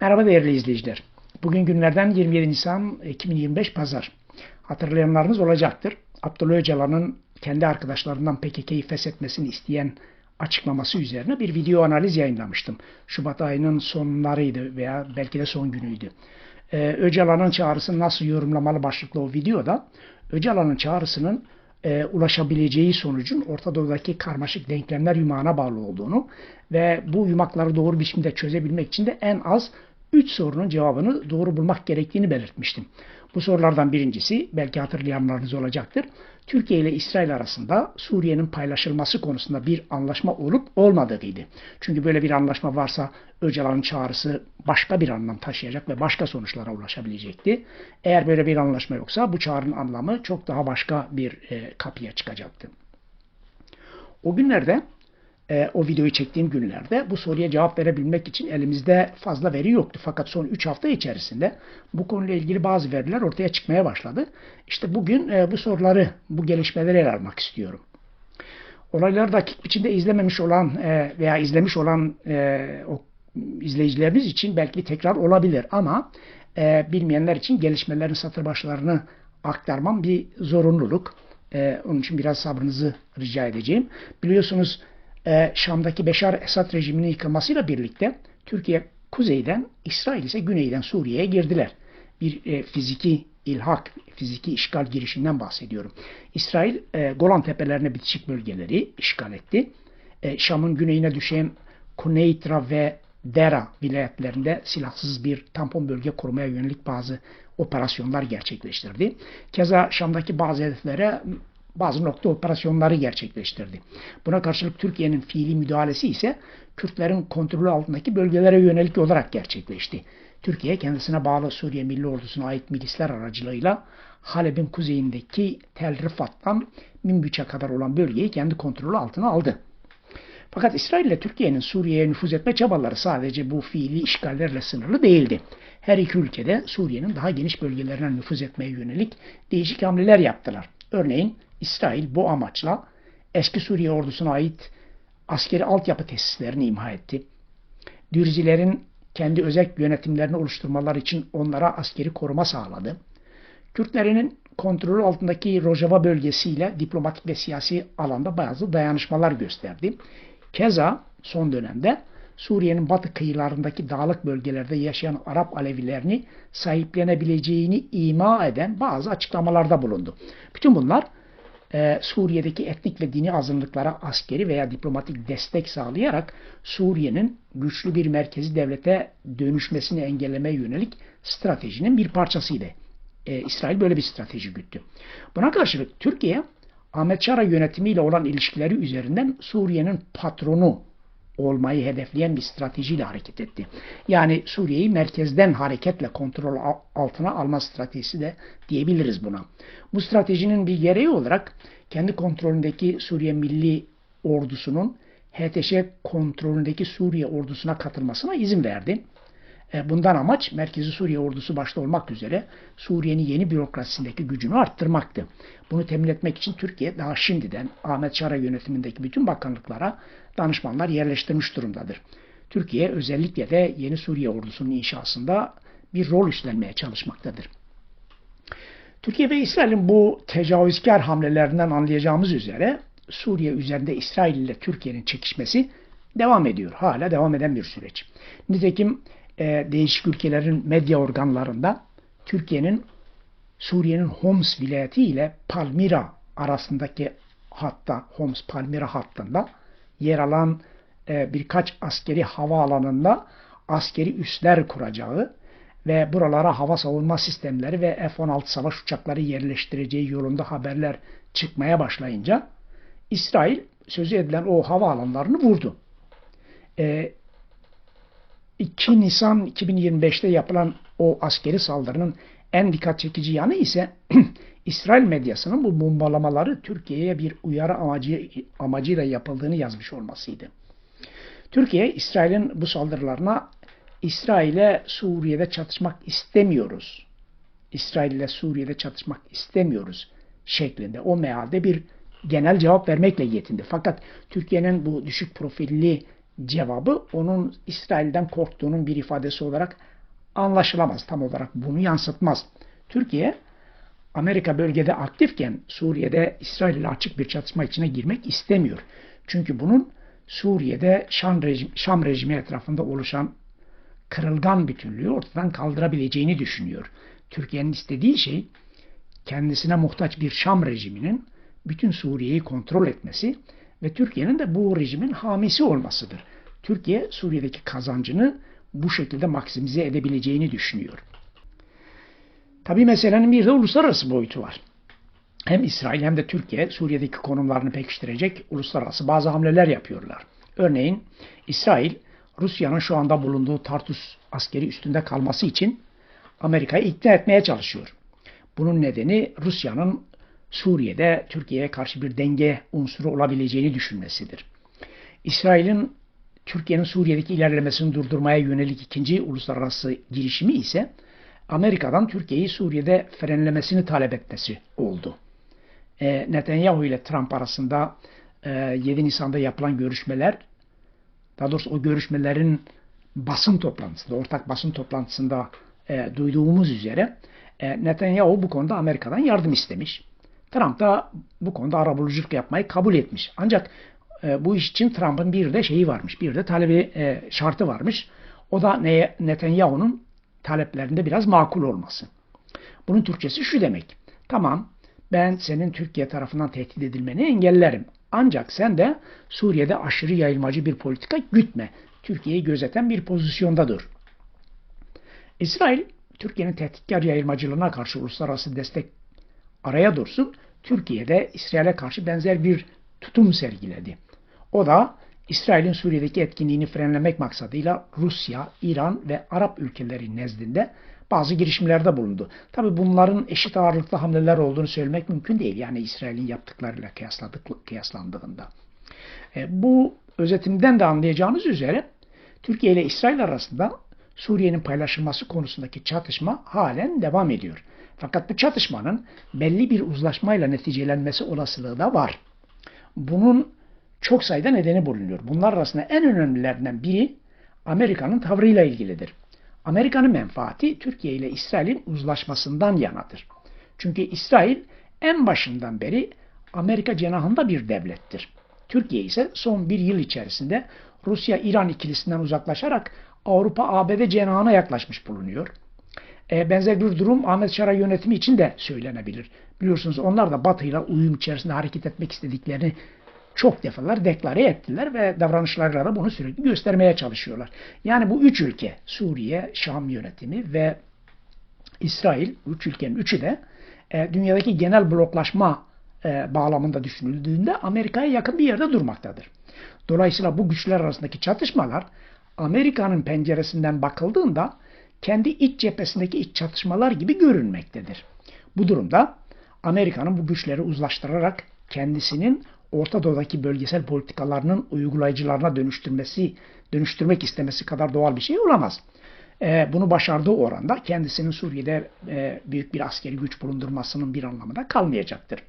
Merhaba değerli izleyiciler. Bugün günlerden 27 Nisan 2025 Pazar. Hatırlayanlarınız olacaktır. Abdullah Öcalan'ın kendi arkadaşlarından PKK'yı feshetmesini isteyen açıklaması üzerine bir video analiz yayınlamıştım. Şubat ayının sonlarıydı veya belki de son günüydü. Ee, Öcalan'ın çağrısını nasıl yorumlamalı başlıklı o videoda Öcalan'ın çağrısının e, ulaşabileceği sonucun Orta Doğu'daki karmaşık denklemler yumağına bağlı olduğunu ve bu yumakları doğru biçimde çözebilmek için de en az 3 sorunun cevabını doğru bulmak gerektiğini belirtmiştim. Bu sorulardan birincisi belki hatırlayanlarınız olacaktır. Türkiye ile İsrail arasında Suriye'nin paylaşılması konusunda bir anlaşma olup olmadığıydı. Çünkü böyle bir anlaşma varsa Öcalan'ın çağrısı başka bir anlam taşıyacak ve başka sonuçlara ulaşabilecekti. Eğer böyle bir anlaşma yoksa bu çağrının anlamı çok daha başka bir e, kapıya çıkacaktı. O günlerde e, o videoyu çektiğim günlerde bu soruya cevap verebilmek için elimizde fazla veri yoktu. Fakat son 3 hafta içerisinde bu konuyla ilgili bazı veriler ortaya çıkmaya başladı. İşte bugün e, bu soruları, bu gelişmeleri ele almak istiyorum. Olayları dakik biçimde izlememiş olan e, veya izlemiş olan e, o izleyicilerimiz için belki tekrar olabilir ama e, bilmeyenler için gelişmelerin satır başlarını aktarmam bir zorunluluk. E, onun için biraz sabrınızı rica edeceğim. Biliyorsunuz e, Şam'daki Beşar Esad rejiminin yıkılmasıyla birlikte Türkiye kuzeyden, İsrail ise güneyden Suriye'ye girdiler. Bir e, fiziki ilhak, fiziki işgal girişinden bahsediyorum. İsrail e, Golan Tepelerine bitişik bölgeleri işgal etti. Şam'ın güneyine düşen Kuneytra ve Dera vilayetlerinde silahsız bir tampon bölge kurmaya yönelik bazı operasyonlar gerçekleştirdi. Keza Şam'daki bazı hedeflere bazı nokta operasyonları gerçekleştirdi. Buna karşılık Türkiye'nin fiili müdahalesi ise Kürtlerin kontrolü altındaki bölgelere yönelik olarak gerçekleşti. Türkiye kendisine bağlı Suriye Milli Ordusu'na ait milisler aracılığıyla Halep'in kuzeyindeki Tel Rifat'tan Minbüç'e kadar olan bölgeyi kendi kontrolü altına aldı. Fakat İsrail ile Türkiye'nin Suriye'ye nüfuz etme çabaları sadece bu fiili işgallerle sınırlı değildi. Her iki ülkede Suriye'nin daha geniş bölgelerine nüfuz etmeye yönelik değişik hamleler yaptılar. Örneğin İsrail bu amaçla eski Suriye ordusuna ait askeri altyapı tesislerini imha etti. Dürzilerin kendi özel yönetimlerini oluşturmaları için onlara askeri koruma sağladı. Kürtlerinin kontrolü altındaki Rojava bölgesiyle diplomatik ve siyasi alanda bazı dayanışmalar gösterdi. Keza son dönemde Suriye'nin batı kıyılarındaki dağlık bölgelerde yaşayan Arap Alevilerini sahiplenebileceğini ima eden bazı açıklamalarda bulundu. Bütün bunlar e, Suriye'deki etnik ve dini azınlıklara askeri veya diplomatik destek sağlayarak Suriye'nin güçlü bir merkezi devlete dönüşmesini engellemeye yönelik stratejinin bir parçasıydı. E, İsrail böyle bir strateji güttü. Buna karşılık Türkiye Ahmet Şara yönetimiyle olan ilişkileri üzerinden Suriye'nin patronu olmayı hedefleyen bir stratejiyle hareket etti. Yani Suriye'yi merkezden hareketle kontrol altına alma stratejisi de diyebiliriz buna. Bu stratejinin bir gereği olarak kendi kontrolündeki Suriye Milli Ordusu'nun HTŞ kontrolündeki Suriye ordusuna katılmasına izin verdi. E, bundan amaç Merkezi Suriye ordusu başta olmak üzere Suriye'nin yeni bürokrasisindeki gücünü arttırmaktı. Bunu temin etmek için Türkiye daha şimdiden Ahmet Şara yönetimindeki bütün bakanlıklara danışmanlar yerleştirmiş durumdadır. Türkiye özellikle de yeni Suriye ordusunun inşasında bir rol üstlenmeye çalışmaktadır. Türkiye ve İsrail'in bu tecavüzkar hamlelerinden anlayacağımız üzere Suriye üzerinde İsrail ile Türkiye'nin çekişmesi devam ediyor. Hala devam eden bir süreç. Nitekim e, değişik ülkelerin medya organlarında Türkiye'nin Suriye'nin Homs vilayeti ile Palmira arasındaki hatta Homs-Palmira hattında yer alan e, birkaç askeri havaalanında askeri üsler kuracağı ve buralara hava savunma sistemleri ve F-16 savaş uçakları yerleştireceği yolunda haberler çıkmaya başlayınca İsrail sözü edilen o havaalanlarını vurdu. E, 2 Nisan 2025'te yapılan o askeri saldırının en dikkat çekici yanı ise İsrail medyasının bu bombalamaları Türkiye'ye bir uyarı amacı, amacıyla yapıldığını yazmış olmasıydı. Türkiye, İsrail'in bu saldırılarına İsrail'e Suriye'de çatışmak istemiyoruz. İsrail ile Suriye'de çatışmak istemiyoruz şeklinde o mealde bir genel cevap vermekle yetindi. Fakat Türkiye'nin bu düşük profilli cevabı onun İsrail'den korktuğunun bir ifadesi olarak anlaşılamaz. Tam olarak bunu yansıtmaz. Türkiye Amerika bölgede aktifken Suriye'de İsrail ile açık bir çatışma içine girmek istemiyor. Çünkü bunun Suriye'de Şam, rejim, Şam rejimi etrafında oluşan kırılgan bütünlüğü ortadan kaldırabileceğini düşünüyor. Türkiye'nin istediği şey kendisine muhtaç bir Şam rejiminin bütün Suriye'yi kontrol etmesi ve Türkiye'nin de bu rejimin hamisi olmasıdır. Türkiye Suriye'deki kazancını bu şekilde maksimize edebileceğini düşünüyor. Tabi meselenin bir de uluslararası boyutu var. Hem İsrail hem de Türkiye Suriye'deki konumlarını pekiştirecek uluslararası bazı hamleler yapıyorlar. Örneğin İsrail Rusya'nın şu anda bulunduğu Tartus askeri üstünde kalması için Amerika'yı ikna etmeye çalışıyor. Bunun nedeni Rusya'nın Suriye'de Türkiye'ye karşı bir denge unsuru olabileceğini düşünmesidir. İsrail'in Türkiye'nin Suriye'deki ilerlemesini durdurmaya yönelik ikinci uluslararası girişimi ise Amerika'dan Türkiye'yi Suriye'de frenlemesini talep etmesi oldu. E, Netanyahu ile Trump arasında e, 7 Nisan'da yapılan görüşmeler, daha doğrusu o görüşmelerin basın toplantısında, ortak basın toplantısında e, duyduğumuz üzere e, Netanyahu bu konuda Amerika'dan yardım istemiş. Trump da bu konuda arabuluculuk yapmayı kabul etmiş. Ancak e, bu iş için Trump'ın bir de şeyi varmış, bir de talebi e, şartı varmış. O da ne, Netanyahu'nun taleplerinde biraz makul olması. Bunun Türkçesi şu demek. Tamam ben senin Türkiye tarafından tehdit edilmeni engellerim. Ancak sen de Suriye'de aşırı yayılmacı bir politika gütme. Türkiye'yi gözeten bir pozisyonda dur. İsrail, Türkiye'nin tehditkar yayılmacılığına karşı uluslararası destek araya dursun. Türkiye'de İsrail'e karşı benzer bir tutum sergiledi. O da İsrail'in Suriye'deki etkinliğini frenlemek maksadıyla Rusya, İran ve Arap ülkeleri nezdinde bazı girişimlerde bulundu. Tabi bunların eşit ağırlıklı hamleler olduğunu söylemek mümkün değil. Yani İsrail'in yaptıklarıyla kıyasladık, kıyaslandığında. E, bu özetimden de anlayacağınız üzere Türkiye ile İsrail arasında Suriye'nin paylaşılması konusundaki çatışma halen devam ediyor. Fakat bu çatışmanın belli bir uzlaşmayla neticelenmesi olasılığı da var. Bunun çok sayıda nedeni bulunuyor. Bunlar arasında en önemlilerinden biri Amerika'nın tavrıyla ilgilidir. Amerika'nın menfaati Türkiye ile İsrail'in uzlaşmasından yanadır. Çünkü İsrail en başından beri Amerika cenahında bir devlettir. Türkiye ise son bir yıl içerisinde Rusya-İran ikilisinden uzaklaşarak Avrupa-ABD cenahına yaklaşmış bulunuyor. E, benzer bir durum Ahmet Şara yönetimi için de söylenebilir. Biliyorsunuz onlar da Batı ile uyum içerisinde hareket etmek istediklerini çok defalar deklare ettiler ve davranışlarıyla da bunu sürekli göstermeye çalışıyorlar. Yani bu üç ülke Suriye, Şam yönetimi ve İsrail, üç ülkenin üçü de e, dünyadaki genel bloklaşma e, bağlamında düşünüldüğünde Amerika'ya yakın bir yerde durmaktadır. Dolayısıyla bu güçler arasındaki çatışmalar Amerika'nın penceresinden bakıldığında kendi iç cephesindeki iç çatışmalar gibi görünmektedir. Bu durumda Amerika'nın bu güçleri uzlaştırarak kendisinin Orta Doğu'daki bölgesel politikalarının uygulayıcılarına dönüştürmesi, dönüştürmek istemesi kadar doğal bir şey olamaz. E, bunu başardığı oranda kendisinin Suriye'de e, büyük bir askeri güç bulundurmasının bir anlamına kalmayacaktır.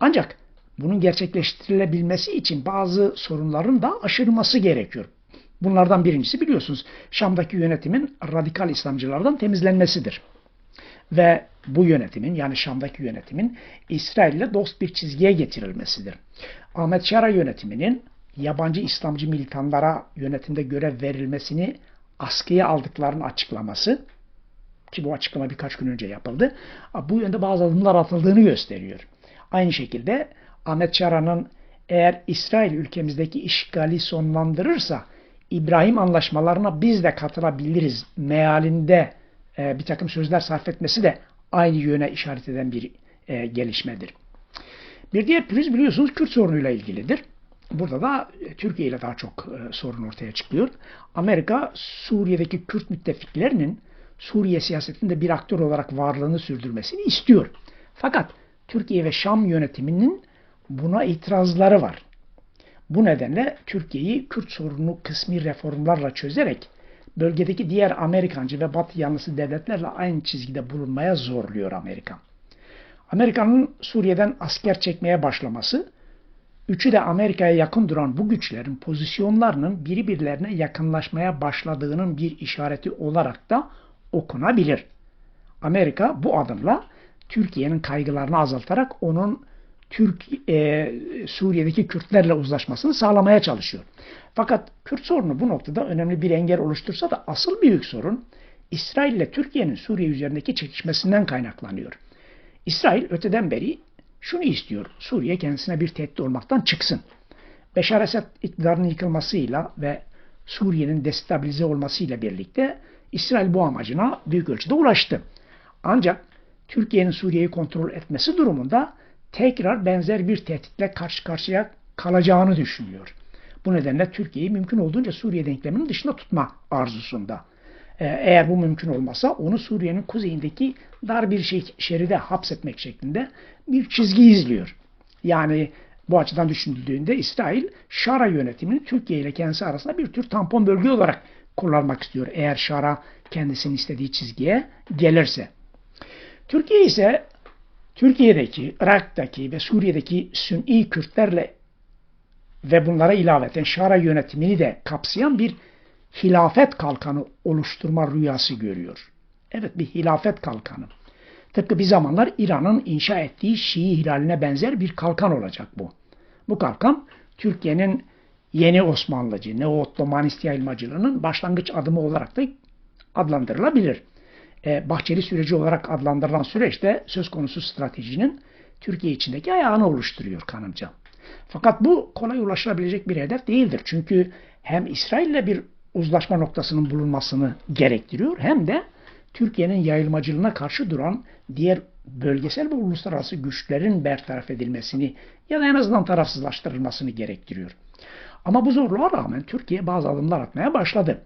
Ancak bunun gerçekleştirilebilmesi için bazı sorunların da aşırılması gerekiyor. Bunlardan birincisi biliyorsunuz Şam'daki yönetimin radikal İslamcılardan temizlenmesidir. Ve bu yönetimin yani Şam'daki yönetimin İsrail ile dost bir çizgiye getirilmesidir. Ahmet Şara yönetiminin yabancı İslamcı militanlara yönetimde görev verilmesini askıya aldıklarını açıklaması ki bu açıklama birkaç gün önce yapıldı. Bu yönde bazı adımlar atıldığını gösteriyor. Aynı şekilde Ahmet Şara'nın eğer İsrail ülkemizdeki işgali sonlandırırsa İbrahim anlaşmalarına biz de katılabiliriz mealinde e, bir takım sözler sarf etmesi de aynı yöne işaret eden bir e, gelişmedir. Bir diğer pürüz biliyorsunuz Kürt sorunuyla ilgilidir. Burada da e, Türkiye ile daha çok e, sorun ortaya çıkıyor. Amerika Suriye'deki Kürt müttefiklerinin Suriye siyasetinde bir aktör olarak varlığını sürdürmesini istiyor. Fakat Türkiye ve Şam yönetiminin buna itirazları var. Bu nedenle Türkiye'yi Kürt sorununu kısmi reformlarla çözerek bölgedeki diğer Amerikancı ve Batı yanlısı devletlerle aynı çizgide bulunmaya zorluyor Amerika. Amerika'nın Suriye'den asker çekmeye başlaması, üçü de Amerika'ya yakın duran bu güçlerin pozisyonlarının birbirlerine yakınlaşmaya başladığının bir işareti olarak da okunabilir. Amerika bu adımla Türkiye'nin kaygılarını azaltarak onun Türk e, Suriye'deki Kürtlerle uzlaşmasını sağlamaya çalışıyor. Fakat Kürt sorunu bu noktada önemli bir engel oluştursa da asıl büyük sorun İsrail ile Türkiye'nin Suriye üzerindeki çekişmesinden kaynaklanıyor. İsrail öteden beri şunu istiyor. Suriye kendisine bir tehdit olmaktan çıksın. Beşar Esad iktidarının yıkılmasıyla ve Suriye'nin destabilize olmasıyla birlikte İsrail bu amacına büyük ölçüde ulaştı. Ancak Türkiye'nin Suriye'yi kontrol etmesi durumunda tekrar benzer bir tehditle karşı karşıya kalacağını düşünüyor. Bu nedenle Türkiye'yi mümkün olduğunca Suriye denkleminin dışında tutma arzusunda. Ee, eğer bu mümkün olmasa onu Suriye'nin kuzeyindeki dar bir şey, şeride hapsetmek şeklinde bir çizgi izliyor. Yani bu açıdan düşünüldüğünde İsrail Şara yönetimini Türkiye ile kendisi arasında bir tür tampon bölge olarak kullanmak istiyor. Eğer Şara kendisinin istediği çizgiye gelirse. Türkiye ise Türkiye'deki, Irak'taki ve Suriye'deki Sünni Kürtlerle ve bunlara ilaveten Şara yönetimini de kapsayan bir hilafet kalkanı oluşturma rüyası görüyor. Evet bir hilafet kalkanı. Tıpkı bir zamanlar İran'ın inşa ettiği Şii hilaline benzer bir kalkan olacak bu. Bu kalkan Türkiye'nin yeni Osmanlıcı, Neo-Ottomanist yayılmacılığının başlangıç adımı olarak da adlandırılabilir. E, Bahçeli süreci olarak adlandırılan süreçte söz konusu stratejinin Türkiye içindeki ayağını oluşturuyor kanımca. Fakat bu kolay ulaşılabilecek bir hedef değildir. Çünkü hem İsrail ile bir uzlaşma noktasının bulunmasını gerektiriyor hem de Türkiye'nin yayılmacılığına karşı duran diğer bölgesel ve uluslararası güçlerin bertaraf edilmesini ya da en azından tarafsızlaştırılmasını gerektiriyor. Ama bu zorluğa rağmen Türkiye bazı adımlar atmaya başladı.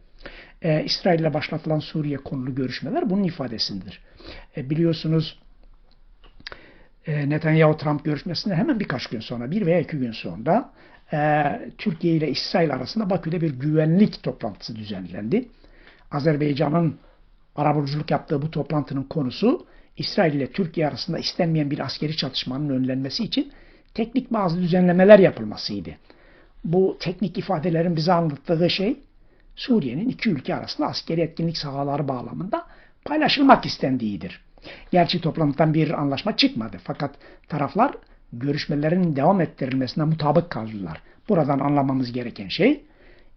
Ee, İsrail ile başlatılan Suriye konulu görüşmeler bunun ifadesindir. Ee, biliyorsunuz e, Netanyahu-Trump görüşmesinde hemen birkaç gün sonra, bir veya iki gün sonra e, Türkiye ile İsrail arasında Bakü'de bir güvenlik toplantısı düzenlendi. Azerbaycan'ın arabuluculuk yaptığı bu toplantının konusu İsrail ile Türkiye arasında istenmeyen bir askeri çatışmanın önlenmesi için teknik bazı düzenlemeler yapılmasıydı. Bu teknik ifadelerin bize anlattığı şey Suriye'nin iki ülke arasında askeri etkinlik sahaları bağlamında paylaşılmak istendiğidir. Gerçi toplantıdan bir anlaşma çıkmadı fakat taraflar görüşmelerin devam ettirilmesine mutabık kaldılar. Buradan anlamamız gereken şey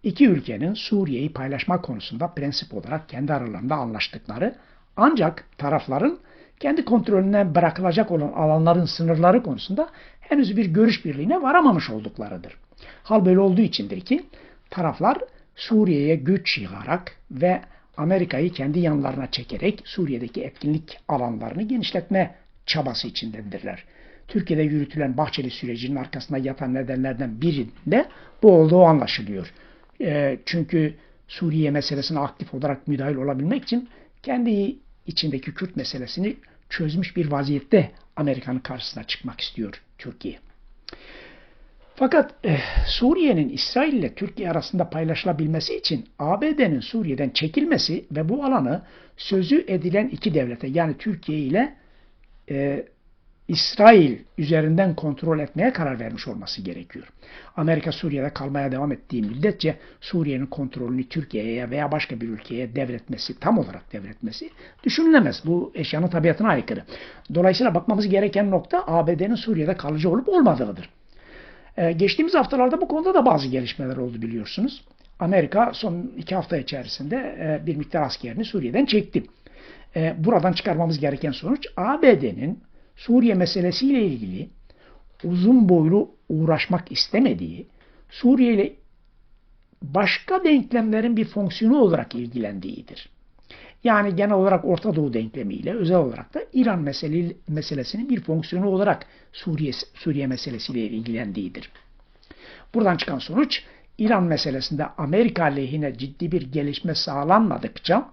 iki ülkenin Suriye'yi paylaşma konusunda prensip olarak kendi aralarında anlaştıkları ancak tarafların kendi kontrolüne bırakılacak olan alanların sınırları konusunda henüz bir görüş birliğine varamamış olduklarıdır. Hal böyle olduğu içindir ki taraflar Suriye'ye güç yığarak ve Amerika'yı kendi yanlarına çekerek Suriye'deki etkinlik alanlarını genişletme çabası içindedirler. Türkiye'de yürütülen Bahçeli sürecinin arkasında yatan nedenlerden birinde bu olduğu anlaşılıyor. E, çünkü Suriye meselesine aktif olarak müdahil olabilmek için kendi içindeki Kürt meselesini çözmüş bir vaziyette Amerika'nın karşısına çıkmak istiyor Türkiye. Fakat e, Suriye'nin İsrail ile Türkiye arasında paylaşılabilmesi için ABD'nin Suriye'den çekilmesi ve bu alanı sözü edilen iki devlete yani Türkiye ile e, İsrail üzerinden kontrol etmeye karar vermiş olması gerekiyor. Amerika Suriye'de kalmaya devam ettiği müddetçe Suriye'nin kontrolünü Türkiye'ye veya başka bir ülkeye devretmesi, tam olarak devretmesi düşünülemez. Bu eşyanın tabiatına aykırı. Dolayısıyla bakmamız gereken nokta ABD'nin Suriye'de kalıcı olup olmadığıdır. Ee, geçtiğimiz haftalarda bu konuda da bazı gelişmeler oldu biliyorsunuz. Amerika son iki hafta içerisinde e, bir miktar askerini Suriye'den çekti. E, buradan çıkarmamız gereken sonuç ABD'nin Suriye meselesiyle ilgili uzun boylu uğraşmak istemediği, Suriye ile başka denklemlerin bir fonksiyonu olarak ilgilendiğidir. Yani genel olarak Orta Doğu denklemiyle özel olarak da İran mesele, meselesinin bir fonksiyonu olarak Suriye, Suriye meselesiyle ilgilendiğidir. Buradan çıkan sonuç İran meselesinde Amerika lehine ciddi bir gelişme sağlanmadıkça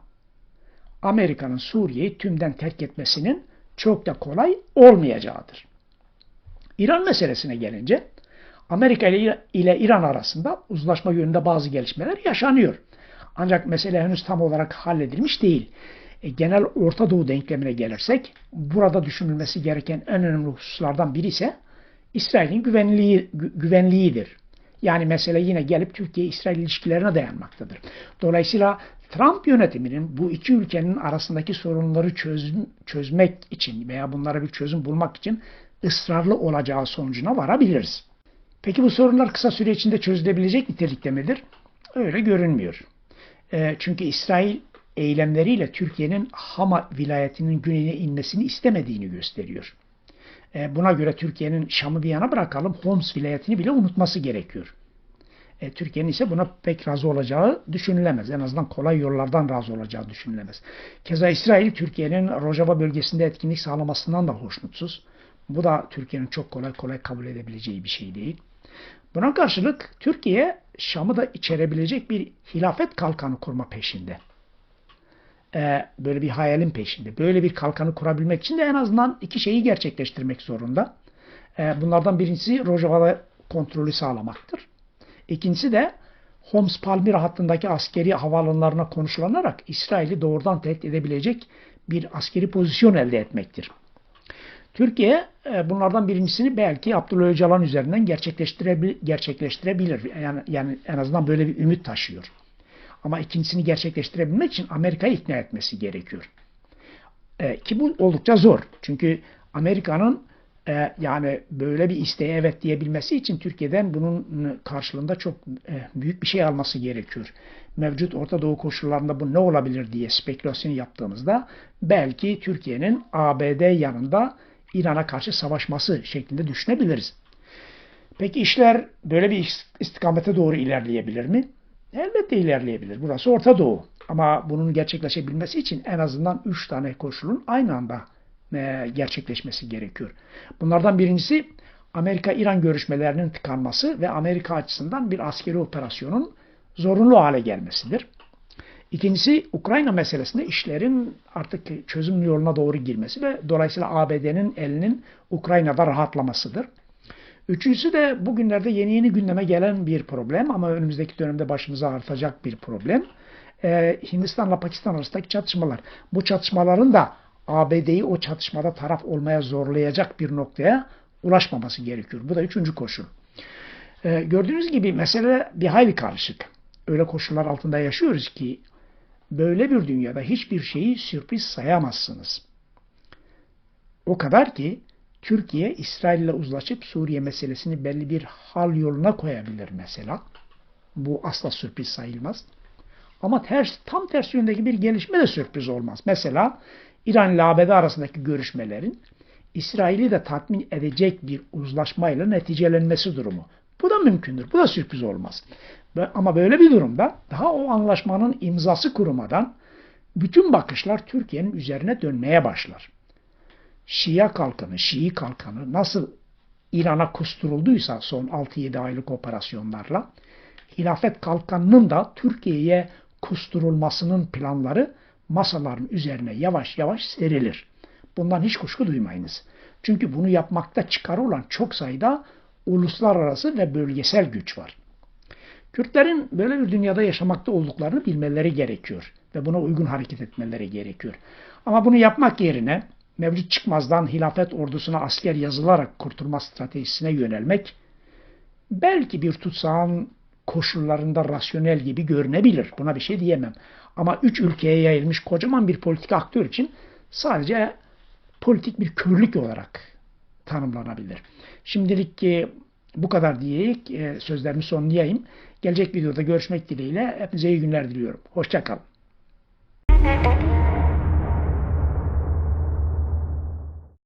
Amerika'nın Suriye'yi tümden terk etmesinin çok da kolay olmayacağıdır. İran meselesine gelince Amerika ile İran arasında uzlaşma yönünde bazı gelişmeler yaşanıyor. Ancak mesele henüz tam olarak halledilmiş değil. E, genel Orta Doğu denklemine gelirsek burada düşünülmesi gereken en önemli hususlardan biri ise İsrail'in güvenliği, gü- güvenliğidir. Yani mesele yine gelip Türkiye-İsrail ilişkilerine dayanmaktadır. Dolayısıyla Trump yönetiminin bu iki ülkenin arasındaki sorunları çöz, çözmek için veya bunlara bir çözüm bulmak için ısrarlı olacağı sonucuna varabiliriz. Peki bu sorunlar kısa süre içinde çözülebilecek nitelikte midir? Öyle görünmüyor. E, çünkü İsrail eylemleriyle Türkiye'nin Hama vilayetinin güneyine inmesini istemediğini gösteriyor. E, buna göre Türkiye'nin Şam'ı bir yana bırakalım Homs vilayetini bile unutması gerekiyor. E, Türkiye'nin ise buna pek razı olacağı düşünülemez. En azından kolay yollardan razı olacağı düşünülemez. Keza İsrail Türkiye'nin Rojava bölgesinde etkinlik sağlamasından da hoşnutsuz. Bu da Türkiye'nin çok kolay kolay kabul edebileceği bir şey değil. Buna karşılık Türkiye Şam'ı da içerebilecek bir hilafet kalkanı kurma peşinde. Ee, böyle bir hayalin peşinde. Böyle bir kalkanı kurabilmek için de en azından iki şeyi gerçekleştirmek zorunda. Ee, bunlardan birincisi Rojava kontrolü sağlamaktır. İkincisi de Homs Palmyra hattındaki askeri havaalanlarına konuşulanarak İsrail'i doğrudan tehdit edebilecek bir askeri pozisyon elde etmektir. Türkiye e, bunlardan birincisini belki Abdullah Öcalan üzerinden gerçekleştirebilir, gerçekleştirebilir. Yani, yani en azından böyle bir ümit taşıyor. Ama ikincisini gerçekleştirebilmek için Amerika'yı ikna etmesi gerekiyor. E, ki bu oldukça zor. Çünkü Amerika'nın e, yani böyle bir isteğe evet diyebilmesi için Türkiye'den bunun karşılığında çok e, büyük bir şey alması gerekiyor. Mevcut Orta Doğu koşullarında bu ne olabilir diye spekülasyon yaptığımızda belki Türkiye'nin ABD yanında İran'a karşı savaşması şeklinde düşünebiliriz. Peki işler böyle bir istikamete doğru ilerleyebilir mi? Elbette ilerleyebilir. Burası Orta Doğu. Ama bunun gerçekleşebilmesi için en azından 3 tane koşulun aynı anda e, gerçekleşmesi gerekiyor. Bunlardan birincisi Amerika-İran görüşmelerinin tıkanması ve Amerika açısından bir askeri operasyonun zorunlu hale gelmesidir. İkincisi Ukrayna meselesinde işlerin artık çözüm yoluna doğru girmesi ve dolayısıyla ABD'nin elinin Ukrayna'da rahatlamasıdır. Üçüncüsü de bugünlerde yeni yeni gündeme gelen bir problem ama önümüzdeki dönemde başımıza artacak bir problem. Ee, Hindistan'la Pakistan arasındaki çatışmalar. Bu çatışmaların da ABD'yi o çatışmada taraf olmaya zorlayacak bir noktaya ulaşmaması gerekiyor. Bu da üçüncü koşul. Ee, gördüğünüz gibi mesele bir hayli karışık. Öyle koşullar altında yaşıyoruz ki böyle bir dünyada hiçbir şeyi sürpriz sayamazsınız. O kadar ki Türkiye İsrail ile uzlaşıp Suriye meselesini belli bir hal yoluna koyabilir mesela. Bu asla sürpriz sayılmaz. Ama ters, tam tersi yöndeki bir gelişme de sürpriz olmaz. Mesela İran ile ABD arasındaki görüşmelerin İsrail'i de tatmin edecek bir uzlaşmayla neticelenmesi durumu. Bu da mümkündür. Bu da sürpriz olmaz. Ama böyle bir durumda daha o anlaşmanın imzası kurumadan bütün bakışlar Türkiye'nin üzerine dönmeye başlar. Şia kalkanı, Şii kalkanı nasıl İran'a kusturulduysa son 6-7 aylık operasyonlarla hilafet kalkanının da Türkiye'ye kusturulmasının planları masaların üzerine yavaş yavaş serilir. Bundan hiç kuşku duymayınız. Çünkü bunu yapmakta çıkarı olan çok sayıda uluslararası ve bölgesel güç var. Kürtlerin böyle bir dünyada yaşamakta olduklarını bilmeleri gerekiyor ve buna uygun hareket etmeleri gerekiyor. Ama bunu yapmak yerine mevcut çıkmazdan hilafet ordusuna asker yazılarak kurtulma stratejisine yönelmek belki bir tutsağın koşullarında rasyonel gibi görünebilir. Buna bir şey diyemem. Ama üç ülkeye yayılmış kocaman bir politik aktör için sadece politik bir körlük olarak tanımlanabilir. Şimdilik ki bu kadar diyerek e, sözlerimi sonlayayım. Gelecek videoda görüşmek dileğiyle hepinize iyi günler diliyorum. Hoşçakalın.